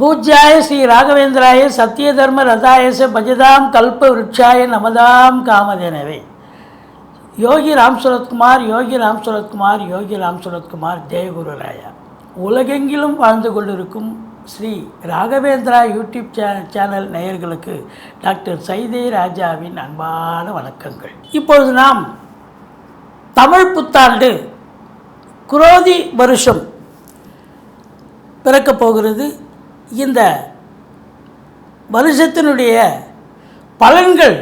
பூஜ்யாய ஸ்ரீ ராகவேந்திராய சத்திய தர்ம ரதாயச பஜதாம் கல்ப விருட்சாய நமதாம் காமதேனவே. யோகி ராம் சுரத்குமார் யோகி ராம் சுரத்குமார் யோகி ராம் சுரத்குமார் ஜெயகுருராயா. உலகெங்கிலும் வாழ்ந்து கொண்டிருக்கும் ஸ்ரீ ராகவேந்திரா யூடியூப் சே சேனல் நேயர்களுக்கு டாக்டர் சைதே ராஜாவின் அன்பான வணக்கங்கள். இப்பொழுது நாம் தமிழ் புத்தாண்டு குரோதி வருஷம் பிறக்கப் போகிறது. இந்த வருஷத்தினுடைய பலன்கள்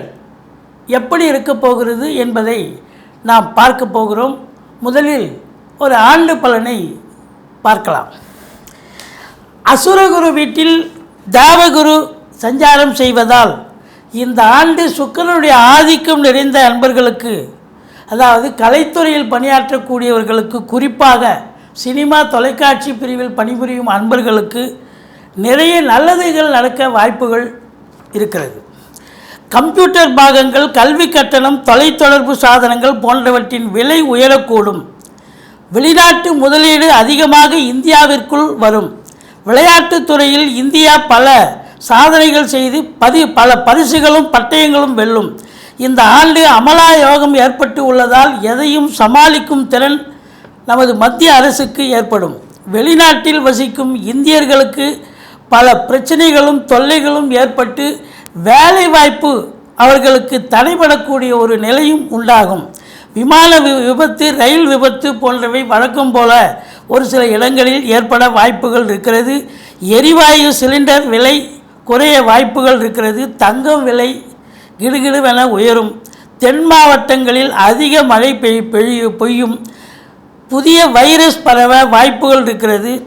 எப்படி இருக்கப் போகிறது என்பதை நாம் பார்க்க போகிறோம். முதலில் ஒரு ஆண்டு பலனை பார்க்கலாம். அசுரகுரு வீட்டில் தேவகுரு சஞ்சாரம் செய்வதால் இந்த ஆண்டு சுக்கரனுடைய ஆதிக்கம் நிறைந்த அன்பர்களுக்கு அதாவது கலைத்துறையில் பணியாற்றக்கூடியவர்களுக்கு குறிப்பாக சினிமா தொலைக்காட்சி பிரிவில் பணிபுரியும் அன்பர்களுக்கு நிறைய நல்லதுகள் நடக்க வாய்ப்புகள் இருக்கிறது. கம்ப்யூட்டர் பாகங்கள் கல்வி கட்டணம் தொலைத்தொடர்பு சாதனங்கள் போன்றவற்றின் விலை உயரக்கூடும். வெளிநாட்டு முதலீடு அதிகமாக இந்தியாவிற்குள் வரும். விளையாட்டுத் துறையில் இந்தியா பல சாதனைகள் செய்து பதி பல பரிசுகளும் பட்டயங்களும் வெல்லும். இந்த ஆண்டு அமலா யோகம் ஏற்பட்டு உள்ளதால் எதையும் சமாளிக்கும் திறன் நமது மத்திய அரசுக்கு ஏற்படும். வெளிநாட்டில் வசிக்கும் இந்தியர்களுக்கு பல பிரச்சனைகளும் தொல்லைகளும் ஏற்பட்டு வேலைவாய்ப்பு அவர்களுக்கு தடைபடக்கூடிய ஒரு நிலையும் உண்டாகும். விமான விபத்து ரயில் விபத்து போன்றவை வழக்கம் போல ஒரு சில இடங்களில் ஏற்பட வாய்ப்புகள் இருக்கிறது. எரிவாயு சிலிண்டர் விலை குறைய வாய்ப்புகள் இருக்கிறது. தங்கம் விலை கிடுகிடுவென உயரும். தென் மாவட்டங்களில் அதிக மழை பெய் பெய்யும் புதிய வைரஸ் பரவ வாய்ப்புகள் இருக்கிறது.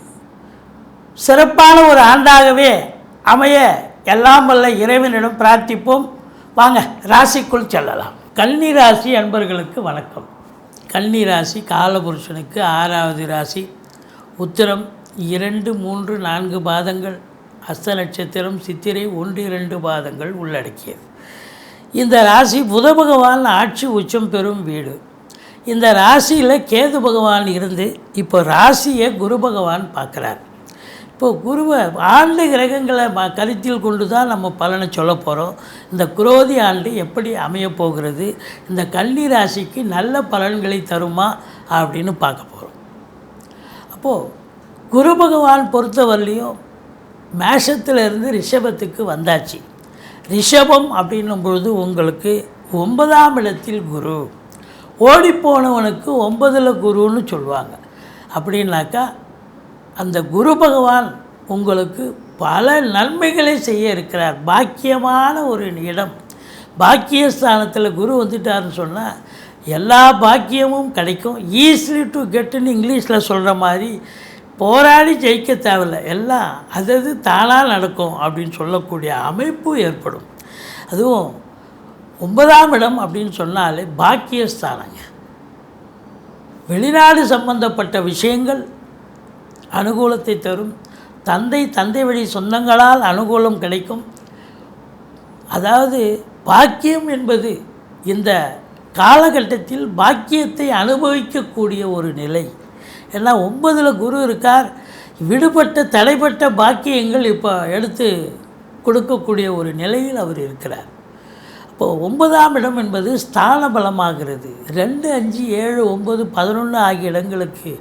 சிறப்பான ஒரு ஆண்டாகவே அமைய எல்லாம் வல்ல இறைவனிடம் பிரார்த்திப்போம். வாங்க ராசிக்குள் செல்லலாம். கன்னி ராசி அன்பர்களுக்கு வணக்கம். கன்னி ராசி காலபுருஷனுக்கு ஆறாவது ராசி. உத்திரம் இரண்டு மூன்று நான்கு பாதங்கள். அஸ்த நட்சத்திரம் சித்திரை ஒன்று இரண்டு பாதங்கள் உள்ளடக்கியது. இந்த ராசி புத பகவான் ஆட்சி உச்சம் பெறும் வீடு. இந்த ராசியில் கேது பகவான் இருந்து இப்போ ராசியை குரு பகவான் பார்க்குறார். இப்போ குருவை ஆண்டு கிரகங்களை ம கருத்தில் கொண்டு தான் நம்ம பலனை சொல்ல போகிறோம் இந்த குரோதி ஆண்டு எப்படி அமையப்போகிறது இந்த கன்னி ராசிக்கு நல்ல பலன்களை தருமா? அப்படின்னு பார்க்க போகிறோம் அப்போது குரு பகவான் பொறுத்தவரையிலையும் மேஷத்திலிருந்து ரிஷபத்துக்கு வந்தாச்சு. ரிஷபம் அப்படின்னும் பொழுது உங்களுக்கு ஒன்பதாம் இடத்தில் குரு. ஓடிப்போனவனுக்கு ஒன்பதில் குருன்னு சொல்லுவாங்க. அப்படின்னாக்கா அந்த குரு பகவான் உங்களுக்கு பல நன்மைகளை செய்ய இருக்கிறார். பாக்கியமான ஒரு இடம். பாக்கியஸ்தானத்தில் குரு வந்துட்டாருன்னு சொன்னால் எல்லா பாக்கியமும் கிடைக்கும். ஈஸிலி டு கெட்டுன்னு இங்கிலீஷில் சொல்கிற மாதிரி போராடி ஜெயிக்க தேவையில்ல. எல்லாம் அதது தானாக நடக்கும் அப்படின்னு சொல்லக்கூடிய அமைப்பு ஏற்படும். அதுவும் ஒன்பதாம் இடம் அப்படின்னு சொன்னாலே பாக்கியஸ்தானங்க. வெளிநாடு சம்பந்தப்பட்ட விஷயங்கள் அனுகூலத்தை தரும். தந்தை தந்தை வழி சொந்தங்களால் அனுகூலம் கிடைக்கும். அதாவது பாக்கியம் என்பது இந்த காலகட்டத்தில் பாக்கியத்தை அனுபவிக்கக்கூடிய ஒரு நிலை. ஏன்னா ஒன்பதில் குரு இருக்கார். விடுபட்ட தடைப்பட்ட பாக்கியங்கள் இப்போ எடுத்து கொடுக்கக்கூடிய ஒரு நிலையில் அவர் இருக்கிறார். இப்போது ஒன்பதாம் இடம் என்பது ஸ்தான பலமாகிறது ரெண்டு அஞ்சு ஏழு ஒம்பது பதினொன்று ஆகிய இடங்களுக்கு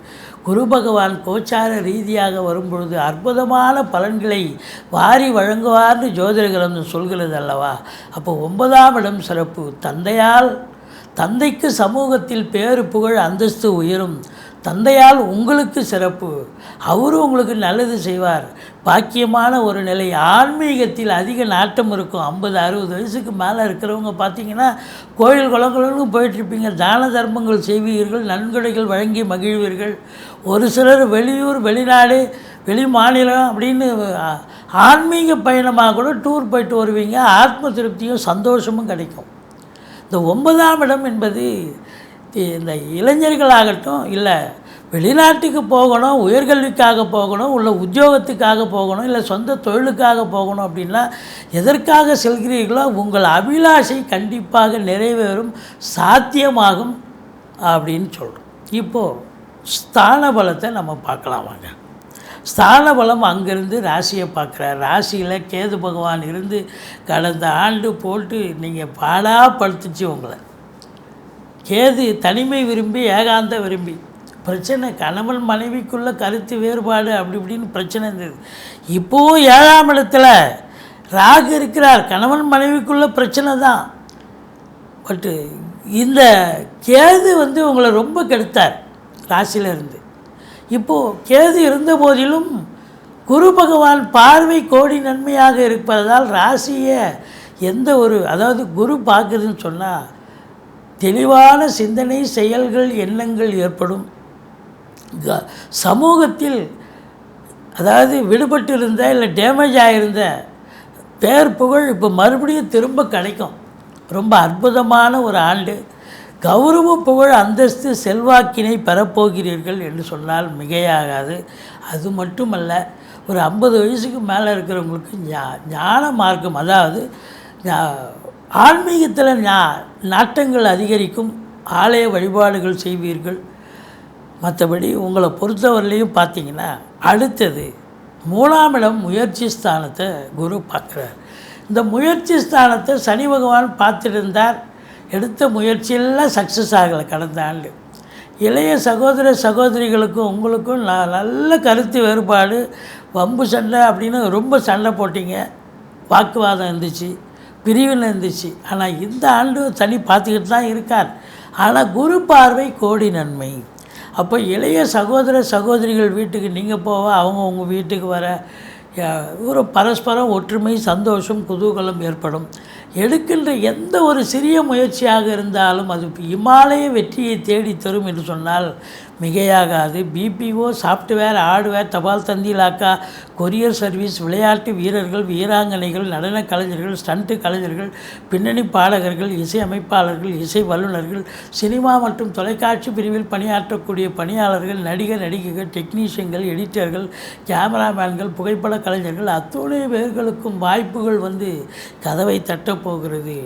குரு பகவான் கோச்சார ரீதியாக வரும்பொழுது அற்புதமான பலன்களை வாரி வழங்குவார்னு ஜோதிட சொல்கிறது அல்லவா? அப்போ ஒன்பதாம் இடம் சிறப்பு. தந்தையால் தந்தைக்கு சமூகத்தில் பேரு புகழ் அந்தஸ்து உயரும். தந்தையால் உங்களுக்கு சிறப்பு. அவரும் உங்களுக்கு நல்லது செய்வார். பாக்கியமான ஒரு நிலை. ஆன்மீகத்தில் அதிக நாட்டம் இருக்கும். ஐம்பது அறுபது வயசுக்கு மேலே இருக்கிறவங்க பார்த்தீங்கன்னா கோயில் குளங்களுக்கு போயிட்டுருப்பீங்க. தான தர்மங்கள் செய்வீர்கள். நன்கொடைகள் வழங்கி மகிழ்வீர்கள். ஒரு சிலர் வெளியூர் வெளிநாடு வெளி மாநிலம் அப்படின்னு ஆன்மீக பயணமாக கூட டூர் போயிட்டு வருவீங்க. ஆத்ம திருப்தியும் சந்தோஷமும் கிடைக்கும். இந்த ஒன்பதாம் இடம் என்பது இந்த இளைஞர்களாகட்டும் இல்லை வெளிநாட்டுக்கு போகணும் உயர்கல்விக்காக போகணும் உள்ள உத்தியோகத்துக்காக போகணும் இல்லை சொந்த தொழிலுக்காக போகணும் அப்படின்னா எதற்காக செல்கிறீர்களோ உங்கள் அபிலாஷை கண்டிப்பாக நிறைவேறும் சாத்தியமாகும் அப்படின்னு சொல்கிறோம் இப்போது ஸ்தான பலத்தை நம்ம பார்க்கலாம் வாங்க. ஸ்தான பலம் அங்கேருந்து ராசியை பார்க்குறார். ராசியில் கேது பகவான் இருந்து கடந்த ஆண்டு போட்டு நீங்கள் பாடாக படுத்துச்சு உங்களை. கேது தனிமை விரும்பி ஏகாந்த விரும்பி. பிரச்சனை கணவன் மனைவிக்குள்ள கருத்து வேறுபாடு அப்படி இப்படின்னு பிரச்சனை இருந்தது. இப்போவும் ஏழாம் இடத்துல ராகு இருக்கிறார். கணவன் மனைவிக்குள்ள பிரச்சனை தான். பட்டு இந்த கேது வந்து உங்களை ரொம்ப கெடுத்தார் ராசியிலிருந்து. இப்போது கேது இருந்த போதிலும் குரு பகவான் பார்வை கோடி நன்மையாக இருப்பதால் ராசியை எந்த ஒரு அதாவது குரு பார்க்குதுன்னு சொன்னால் தெளிவான சிந்தனை செயல்கள் எண்ணங்கள் ஏற்படும். க- சமூகத்தில் அதாவது விடுபட்டு இருந்த இல்லை டேமேஜ் ஆகியிருந்த பேர் புகழ் இப்போ மறுபடியும் திரும்ப கிடைக்கும். ரொம்ப அற்புதமான ஒரு ஆண்டு. கௌரவ புகழ் அந்தஸ்து செல்வாக்கினை பெறப்போகிறீர்கள் என்று சொன்னால் மிகையாகாது. அது மட்டுமல்ல ஒரு ஐம்பது வயசுக்கு மேலே இருக்கிறவங்களுக்கு ஞா ஞான மார்க்கம் அதாவது ஆன்மீகத்தில் நாட்டங்கள் அதிகரிக்கும் ஆலய வழிபாடுகள் செய்வீர்கள். மற்றபடி உங்களை பொறுத்தவரையிலையும் பார்த்தீங்கன்னா அடுத்தது மூணாம் இடம் முயற்சி ஸ்தானத்தை குரு பார்க்குறார் இந்த முயற்சி ஸ்தானத்தை சனி பகவான் பார்த்துருந்தார். எடுத்த முயற்சியெல்லாம் சக்ஸஸ் ஆகலை கடந்த ஆண்டு. இளைய சகோதர சகோதரிகளுக்கும் உங்களுக்கும் நான் நல்ல கருத்து வேறுபாடு. வம்பு சண்டை அப்படின்னு ரொம்ப சண்டை போட்டீங்க. வாக்குவாதம் இருந்துச்சு. பிரிவில் இருந்துச்சு. ஆனால் இந்த ஆண்டு சனி பார்த்துக்கிட்டு தான் இருக்கார். ஆனால் குரு பார்வை கோடி நன்மை. அப்போ இளைய சகோதர சகோதரிகள் வீட்டுக்கு நீங்கள் போக அவங்க உங்கள் வீட்டுக்கு வர ஒரு பரஸ்பரம் ஒற்றுமை சந்தோஷம் குதூகலம் ஏற்படும். எடுக்கின்ற எந்த ஒரு சிறிய முயற்சியாக இருந்தாலும் அது இமாலய வெற்றியை தேடி தரும் என்று சொன்னால் மிகையாகாது. பிபிஓ சாஃப்ட்வேர் ஹார்ட்வேர் தபால் தந்திலாக்கா கொரியர் சர்வீஸ் விளையாட்டு வீரர்கள் வீராங்கனைகள் நடன கலைஞர்கள் ஸ்டண்ட்டு கலைஞர்கள் பின்னணி பாடகர்கள் இசை அமைப்பாளர்கள் இசை வல்லுநர்கள் சினிமா மற்றும் தொலைக்காட்சி பிரிவில் பணியாற்றக்கூடிய பணியாளர்கள் நடிகர் நடிகைகள் டெக்னீஷியன்கள் எடிட்டர்கள் கேமராமேன்கள் புகைப்பட கலைஞர்கள் அத்துணை பேர்களுக்கும் வாய்ப்புகள் வந்து கதவை தட்டப்போகிறது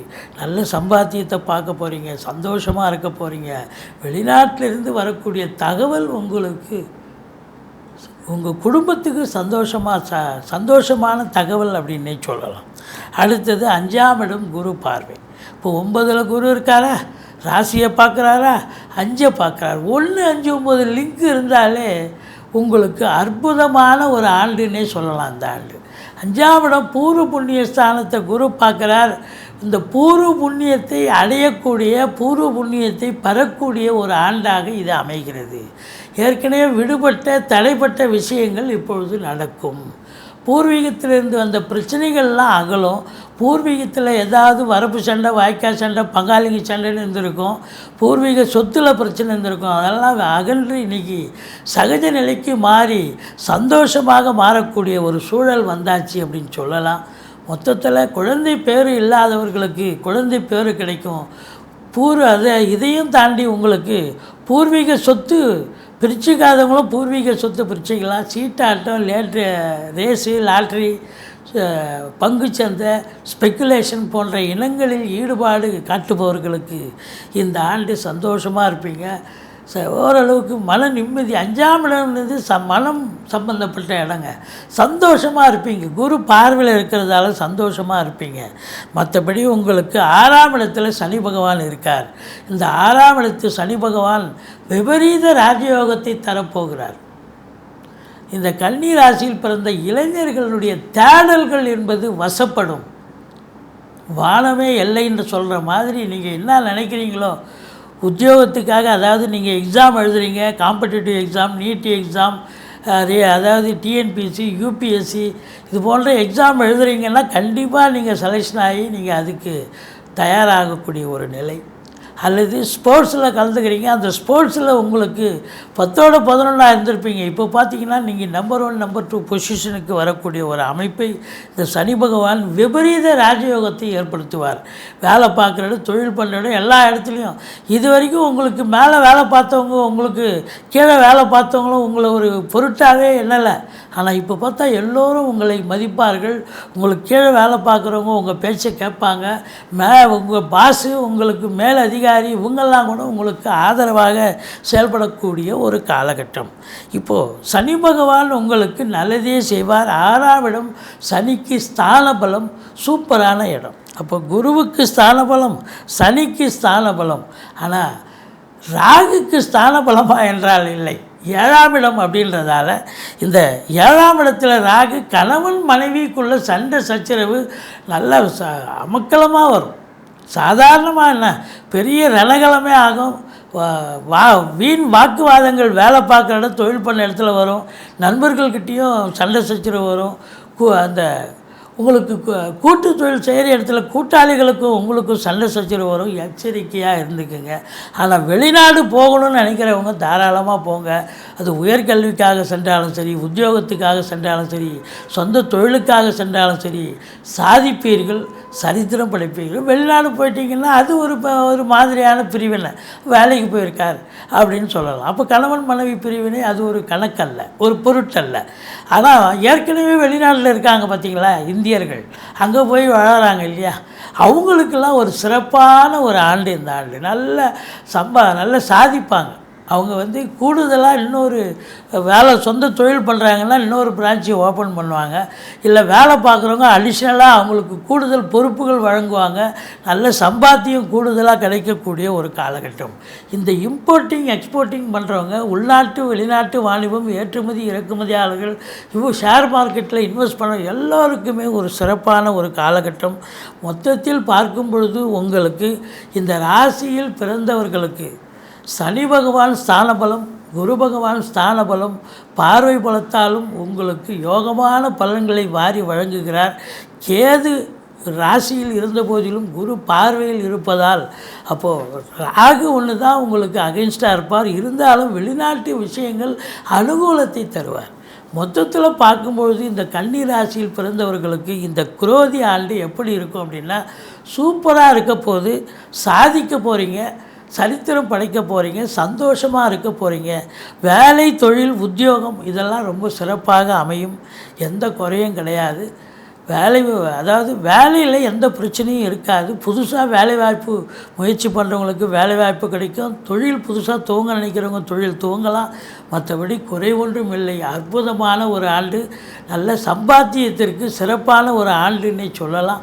நல்ல சம்பாத்தியத்தை பார்க்க போகிறீங்க சந்தோஷமாக இருக்க போகிறீங்க வெளிநாட்டிலிருந்து வரக்கூடிய தகவல் உங்களுக்கு உங்கள் குடும்பத்துக்கு சந்தோஷமாக ச சந்தோஷமான தகவல் அப்படின்னே சொல்லலாம். அடுத்தது அஞ்சாம் இடம் குரு பார்வை. இப்போ ஒன்பதில் குரு இருக்காரா? ராசியை பார்க்குறாரா? அஞ்சை பார்க்குறாரு. ஒன்று அஞ்சு ஒம்பது லிங்க் இருந்தாலே உங்களுக்கு அற்புதமான ஒரு ஆண்டுன்னே சொல்லலாம் அந்த ஆண்டு. அஞ்சாம் இடம் பூர்வ புண்ணிய ஸ்தானத்தை குரு பார்க்குறார். இந்த பூர்வ புண்ணியத்தை அடையக்கூடிய பூர்வ புண்ணியத்தை பெறக்கூடிய ஒரு ஆண்டாக இது அமைகிறது. ஏற்கனவே விடுபட்ட தடைப்பட்ட விஷயங்கள் இப்பொழுது நடக்கும். பூர்வீகத்திலிருந்து வந்த பிரச்சனைகள்லாம் அகலும். பூர்வீகத்தில் ஏதாவது வரப்பு சண்டை வாய்க்கால் சண்டை பங்காளிங்க சண்டைன்னு இருந்திருக்கும். பூர்வீக சொத்தில் பிரச்சனை இருந்திருக்கும். அதெல்லாம் அகன்று இன்னைக்கு சகஜ நிலைக்கு மாறி சந்தோஷமாக மாறக்கூடிய ஒரு சூழல் வந்தாச்சு அப்படின்னு சொல்லலாம். மொத்தத்தில் குழந்தை பேர் இல்லாதவர்களுக்கு குழந்தை பேர் கிடைக்கும். பூர் அதை இதையும் தாண்டி உங்களுக்கு பூர்வீக சொத்து பிரிச்சுக்காதவங்களும் பூர்வீக சொத்து பிரிச்சுக்கலாம். சீட்டாட்டம் லேட்ரு ரேஸு லாட்ரி பங்குச்சந்தை ஸ்பெக்குலேஷன் போன்ற இனங்களில் ஈடுபாடு காட்டுபவர்களுக்கு இந்த ஆண்டு சந்தோஷமாக இருப்பீங்க. ச ஓரளவுக்கு மன நிம்மதி அஞ்சாம் இடம்ன்றது ச மனம் சம்பந்தப்பட்ட இடங்க. சந்தோஷமாக இருப்பீங்க. குரு பார்வையில் இருக்கிறதால சந்தோஷமாக இருப்பீங்க. மற்றபடி உங்களுக்கு ஆறாம் இடத்துல சனி பகவான் இருக்கார். இந்த ஆறாம் இடத்து சனி பகவான் விபரீத ராஜயோகத்தை தரப்போகிறார். இந்த கன்னி ராசியில் பிறந்த இளைஞர்களுடைய தேடல்கள் என்பது வசப்படும். வானமே எல்லைன்னு சொல்கிற மாதிரி நீங்கள் என்ன நினைக்கிறீங்களோ உத்தியோகத்துக்காக அதாவது நீங்கள் எக்ஸாம் எழுதுறீங்க காம்படிட்டிவ் எக்ஸாம் நீட் எக்ஸாம் அதாவது டிஎன்பிஎஸ்சி யூபிஎஸ்சி இது போன்ற எக்ஸாம் எழுதுறீங்கன்னா கண்டிப்பாக நீங்கள் செலெக்ஷன் ஆகி நீங்கள் அதுக்கு தயாராகக்கூடிய ஒரு நிலை. அல்லது ஸ்போர்ட்ஸில் கலந்துக்கிறீங்க அந்த ஸ்போர்ட்ஸில் உங்களுக்கு பத்தோட பதினொன்றா இருந்திருப்பீங்க. இப்போ பார்த்தீங்கன்னா நீங்கள் நம்பர் ஒன் நம்பர் டூ பொசிஷனுக்கு வரக்கூடிய ஒரு அமைப்பை இந்த சனி பகவான் விபரீத ராஜயோகத்தை ஏற்படுத்துவார். வேலை பார்க்குற இடம் தொழில் பண்ணுற இடம் எல்லா இடத்துலையும். இது வரைக்கும் உங்களுக்கு மேலே வேலை பார்த்தவங்க உங்களுக்கு கீழே வேலை பார்த்தவங்களும் உங்களை ஒரு பொருட்டாகவே என்னலை ஆனால் இப்போ பார்த்தா எல்லோரும் உங்களை மதிப்பார்கள். உங்களுக்கு கீழே வேலை பார்க்குறவங்க உங்கள் பேச்சை கேட்பாங்க. மே உங்கள் பாஸு உங்களுக்கு மேல் அதிகாரி இவங்கெல்லாம் கூட உங்களுக்கு ஆதரவாக செயல்படக்கூடிய ஒரு காலகட்டம். இப்போது சனி பகவான் உங்களுக்கு நல்லதே செய்வார். ஆறாவிடம் சனிக்கு ஸ்தான பலம் சூப்பரான இடம். அப்போ குருவுக்கு ஸ்தான பலம் சனிக்கு ஸ்தான பலம் ஆனால் ராகுக்கு ஸ்தான பலமா என்றால் இல்லை. ஏழாம் இடம் அப்படின்றதால இந்த ஏழாம் இடத்துல ராகு கணவன் மனைவிக்குள்ள சண்டை சச்சரவு நல்ல ச அமக்கலமாக வரும். சாதாரணமாக என்ன? பெரிய ரணகலமே ஆகும். வா- வா வீண் வாக்குவாதங்கள் வேலை பார்க்குற இடம் தொழில் பண்ண இடத்துல வரும். நண்பர்கள்கிட்டேயும் சண்டை சச்சரவு வரும். கு- அந்த உங்களுக்கு கூட்டு தொழில் செய்கிற இடத்துல கூட்டாளிகளுக்கும் உங்களுக்கும் சண்டை சச்சரவு வரும். எச்சரிக்கையாக இருந்துக்குங்க. ஆனால் வெளிநாடு போகணும்னு நினைக்கிறவங்க தாராளமாக போங்க. அது உயர்கல்விக்காக சென்றாலும் சரி உத்தியோகத்துக்காக சென்றாலும் சரி சொந்த தொழிலுக்காக சென்றாலும் சரி சாதிப்பீர்கள் சரித்திரம் படைப்பீர்கள். வெளிநாடு போயிட்டீங்கன்னா அது ஒரு ஒரு மாதிரியான பிரிவினை. வேலைக்கு போயிருக்கார் அப்படின்னு சொல்லலாம். அப்போ கணவன் மனைவி பிரிவினை அது ஒரு கணக்கல்ல ஒரு பொருட்டல்ல. ஆனால் ஏற்கனவே வெளிநாட்டில் இருக்காங்க பார்த்தீங்களா இந்தியர்கள். அங்கே போய் வாழறாங்க இல்லையா? அவங்களுக்கெல்லாம் ஒரு சிறப்பான ஒரு ஆண்டு இந்த ஆண்டு. நல்ல சம்பா நல்ல சாதிப்பாங்க. அவங்க வந்து கூடுதலாக இன்னொரு வேலை சொந்த தொழில் பண்ணுறாங்கன்னா இன்னொரு பிரான்ச்சை ஓப்பன் பண்ணுவாங்க. இல்லை வேலை பார்க்குறவங்க அடிஷ்னலாக அவங்களுக்கு கூடுதல் பொறுப்புகள் வழங்குவாங்க. நல்ல சம்பாத்தியம் கூடுதலாக கிடைக்கக்கூடிய ஒரு காலகட்டம். இந்த இம்போர்ட்டிங் எக்ஸ்போர்ட்டிங் பண்ணுறவங்க உள்நாட்டு வெளிநாட்டு வாணிபம் ஏற்றுமதி இறக்குமதியாளர்கள் இவ்வளோ ஷேர் மார்க்கெட்டில் இன்வெஸ்ட் பண்ண எல்லாருக்குமே ஒரு சிறப்பான ஒரு காலகட்டம். மொத்தத்தில் பார்க்கும் பொழுது உங்களுக்கு இந்த ராசியில் பிறந்தவர்களுக்கு சனி பகவான் ஸ்தானபலம் குரு பகவான் ஸ்தானபலம் பார்வை பலத்தாலும் உங்களுக்கு யோகமான பலன்களை வாரி வழங்குகிறார். கேது ராசியில் இருந்த போதிலும் குரு பார்வையில் இருப்பதால் அப்போது ராகு ஒன்று தான் உங்களுக்கு அகைன்ஸ்டாக இருப்பார். இருந்தாலும் வெளிநாட்டு விஷயங்கள் அனுகூலத்தை தருவார். மொத்தத்தில் பார்க்கும்பொழுது இந்த கன்னி ராசியில் பிறந்தவர்களுக்கு இந்த குரோதி ஆண்டு எப்படி இருக்கும் அப்படின்னா சூப்பராக இருக்க போது சாதிக்க போகிறீங்க சரித்திரம் படைக்க போகிறீங்க சந்தோஷமாக இருக்க போகிறீங்க வேலை தொழில் உத்தியோகம் இதெல்லாம் ரொம்ப சிறப்பாக அமையும். எந்த குறையும் கிடையாது. வேலை அதாவது வேலையில் எந்த பிரச்சனையும் இருக்காது. புதுசாக வேலை வாய்ப்பு முயற்சி பண்ணுறவங்களுக்கு வேலை வாய்ப்பு கிடைக்கும். தொழில் புதுசாக துவங்க நினைக்கிறவங்க தொழில் துவங்கலாம். மற்றபடி குறை ஒன்றும் இல்லை. அற்புதமான ஒரு ஆண்டு. நல்ல சம்பாத்தியத்திற்கு சிறப்பான ஒரு ஆண்டுன்னே சொல்லலாம்.